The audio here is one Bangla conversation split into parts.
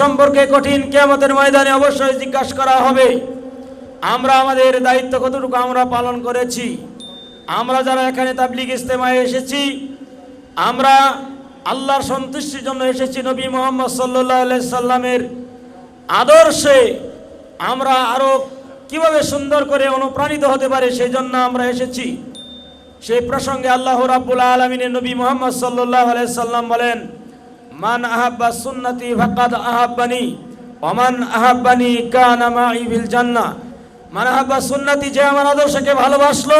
সম্পর্কে কঠিন কেয়ামতের ময়দানে অবশ্যই জিজ্ঞাসা করা হবে। আমরা আমাদের দায়িত্ব কতটুকু আমরা পালন করেছি? আমরা যারা এখানে তাবলিগ ইস্তেমায় এসেছি, আমরা আল্লাহর সন্তুষ্টির জন্য এসেছি নবী মোহাম্মদ সাল্লাহ সাল্লামের আদর্শে। আমরা আরও কীভাবে সুন্দর করে অনুপ্রাণিত হতে পারে সেই জন্য আমরা এসেছি। সেই প্রসঙ্গে আল্লাহ রাব্বুল আলমিনের নবী মোহাম্মদ সাল্লাহ সাল্লাম বলেন মান আহাব্বা সুন্নতি ফাকাদ আহাব্বানি ওমান আহাব্বানি কানা মাই বিল জান্নাহ। মান আহাব্বা সুন্নতি যে আমার আদর্শকে ভালোবাসলো,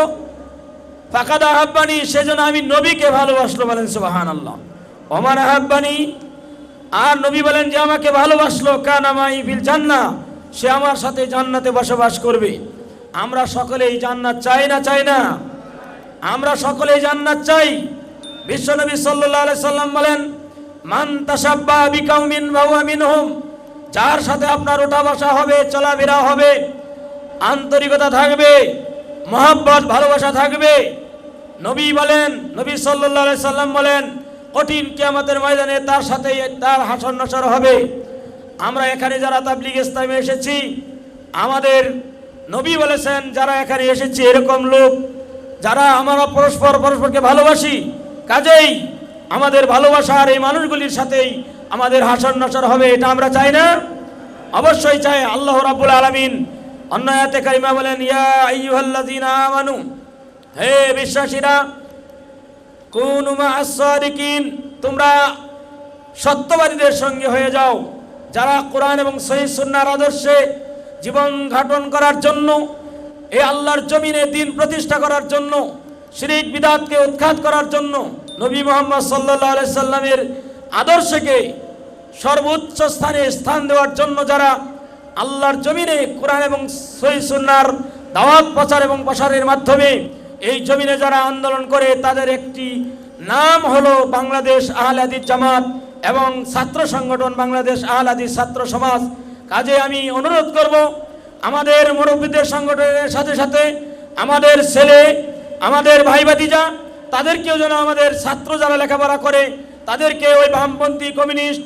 ফাকাদ আহাব্বানি সেজন্য আমি নবীকে ভালোবাসলো বলেন সুবহানাল্লাহ। ওমান আহাব্বানি, আর নবী বলেন যে আমাকে ভালোবাসলো কানা মাই বিল জান্নাহ, সে আমার সাথে জান্নাতে বসবাস করবে। আমরা সকলেই জান্নাত চাই না চাই না? আমরা সকলেই জান্নাত চাই। বিশ্বনবী আলাইহি সাল্লাম বলেন যার সাথে আপনার ওঠা বসা হবে, চলাফেরা হবে, আন্তরিকতা থাকবে, মহাব্বত, ভালোবাসা থাকবে। নবী বলেন, নবী আলাইহি সাল্লাম বলেন, কঠিন কিয়ামতের ময়দানে তার সাথে তার হাসর নসর হবে। আমরা এখানে যারা তাবলিগ ইসলামে এসেছি, আমাদের নবী বলেছেন, যারা এখানে এসেছি এরকম লোক, যারা আমরা পরস্পর, পরস্পরকে ভালোবাসি, কাজেই আমাদের ভালোবাসার এই মানুষগুলির সাথেই আমাদের হাসর নসর হবে, এটা আমরা চাই না। অবশ্যই চাই, আল্লাহ রাব্বুল আলামিন অন্য আয়াতে কারিমা বলেন, ইয়া আমানু, হে বিশ্বাসীরা, কুনু মা'আস সাদিকিন, তোমরা সত্যবাদীদের সঙ্গে হয়ে যাও। যারা কোরআন এবং সহিহ সুন্নাহর আদর্শে জীবন ঘাটন করার জন্য এই আল্লাহর জমিনে দিন প্রতিষ্ঠা করার জন্য, শিরিক, বিদাতকে উৎখাত করার জন্য নবী মোহাম্মদ আলাইহি সাল্লামের আদর্শকে সর্বোচ্চ স্থানে স্থান দেওয়ার জন্য যারা আল্লাহর জমিনে কোরআন এবং সহি সুন্নার দাওয়াত, প্রচার এবং প্রসারের মাধ্যমে এই জমিনে যারা আন্দোলন করে, তাদের একটি নাম হলো বাংলাদেশ আহলে হাদিস জামাত এবং ছাত্র সংগঠন বাংলাদেশ আহলে হাদিস ছাত্র সমাজ। কাজে আমি অনুরোধ করব, আমাদের মুরব্বীদের সংগঠনের সাথে সাথে আমাদের ছেলে, আমাদের ভাই ভাতিজা তাদেরকেও যেন আমাদের ছাত্র যারা লেখাপড়া করে, তাদেরকে ওই বামপন্থী কমিউনিস্ট,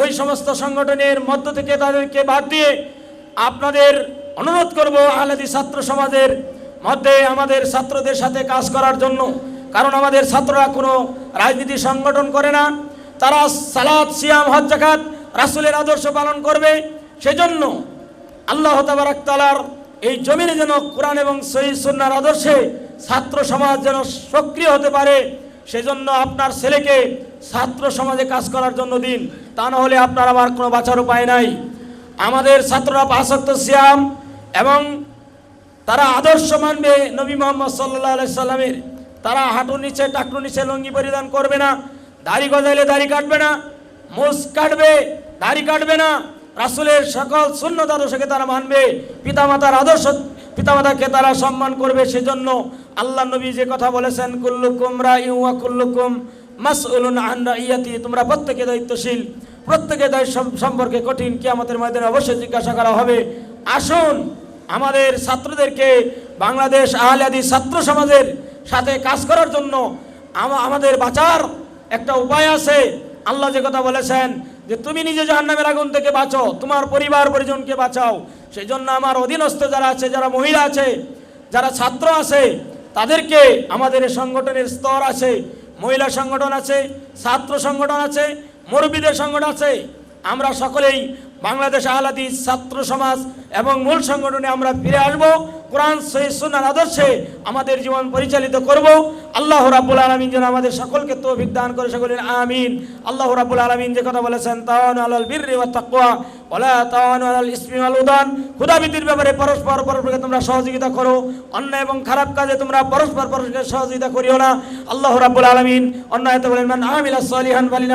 ওই সমস্ত সংগঠনের মধ্য থেকে তাদেরকে বাদ দিয়ে আপনাদের অনুরোধ করব আহলাদি ছাত্র সমাজের মধ্যে আমাদের ছাত্রদের সাথে কাজ করার জন্য। কারণ আমাদের ছাত্ররা কোনো রাজনীতি সংগঠন করে না। তারা সালাদ সিয়াম, হজ রাসুলের আদর্শ পালন করবে। সেজন্য আল্লাহ তাবারাক তালার এই জমিনে যেন কোরআন এবং সহি সুন্নার আদর্শে ছাত্র সমাজ যেন সক্রিয় হতে পারে, সেজন্য আপনার ছেলেকে ছাত্র সমাজে কাজ করার জন্য দিন। তা না হলে আপনার আমার কোনো বাঁচার উপায় নাই। আমাদের ছাত্ররা পাঁচক্ত সিয়াম এবং তারা আদর্শ মানবে নবী মোহাম্মদ আলাই সাল্লামের। তারা হাঁটুর নিচে টাকটুর নিচে লঙ্গি পরিধান করবে না, দাড়ি গজাইলে দাড়ি কাটবে না মুস কাটবে, দাড়ি কাটবে না। রাসুলের সকল শূন্যত আদর্শকে তারা মানবে। পিতামাতার আদর্শ পিতামাতাকে তারা সম্মান করবে সেজন্য আল্লাহ নবী যে কথা বলেছেন, কুল্লুকুম রাইউয়া কুল্লুকুম মাসউলুন আন রাইয়াতি। তোমরা প্রত্যেকে দায়িত্বশীল, প্রত্যেকে দায়িত্ব সম্পর্কে কঠিন কিয়ামতের ময়দানে অবশ্যই জিজ্ঞাসা করা হবে। আসুন, আমাদের ছাত্রদেরকে বাংলাদেশ আহলাদি ছাত্র সমাজের সাথে কাজ করার জন্য আমাদের বাঁচার একটা উপায় আছে। আল্লাহ যে কথা বলেছেন যে তুমি নিজে জাহান্নামের আগুন থেকে বাঁচো, তোমার পরিবার পরিজনকে বাঁচাও। সেই জন্য আমার অধীনস্থ যারা আছে, যারা মহিলা আছে, যারা ছাত্র আছে, তাদেরকে আমাদের সংগঠনের স্তর আছে। মহিলা সংগঠন আছে, ছাত্র সংগঠন আছে, মুরব্বীদের সংগঠন আছে। আমরা সকলেই বাংলাদেশ আহলাদি ছাত্র সমাজ এবং মূল সংগঠনে আমরা ফিরে আসব। কোরআন সহিদ সুনার আদর্শে আমাদের জীবন পরিচালিত করব। আল্লাহ রাবুল আলমিন যেন আমাদের সকলকে তো দান করে সকলের আমিন। আল্লাহ রাবুল আলমিন যে কথা বলেছেন, তাওয়ান আল বীর ওয়া পরস্পর পরস্পরকে তোমরা সহযোগিতা করো। অন্যায় এবং খারাপ কাজে তোমরা পরস্পর সহযোগিতা করিও না। আলমিন অন্যায়তে বলেন সলিহান বালি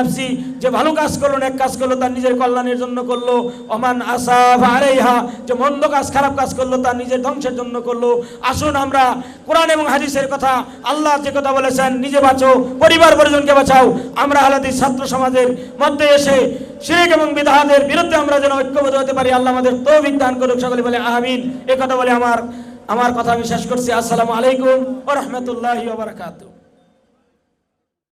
যে ভালো কাজ করল এক কাজ করল, তার নিজের কল্যাণের জন্য করল। ওমান আসাফ আলাইহা, যে মন্দ কাজ, খারাপ কাজ করল, তার নিজের ধ্বংসের জন্য করল। আসুন আমরা কোরআন এবং হাদিসের কথা, আল্লাহ যে কথা বলেছেন, নিজে বাঁচো, পরিবার পরিজনকে বাঁচাও। আমরা আলাদি ছাত্র সমাজের মধ্যে এসে শিরিক এবং বিধানের বিরুদ্ধে আমরা যেন ঐক্যবদ্ধ হতে পারি, আল্লাহ আমাদের তৌফিক দান করুক। সকলে বলে আমিন। এ কথা বলে আমার আমার কথা আমি শেষ করছি। আসসালামু আলাইকুম ও রহমতুল্লাহ ওয়া বারাকাতুহু।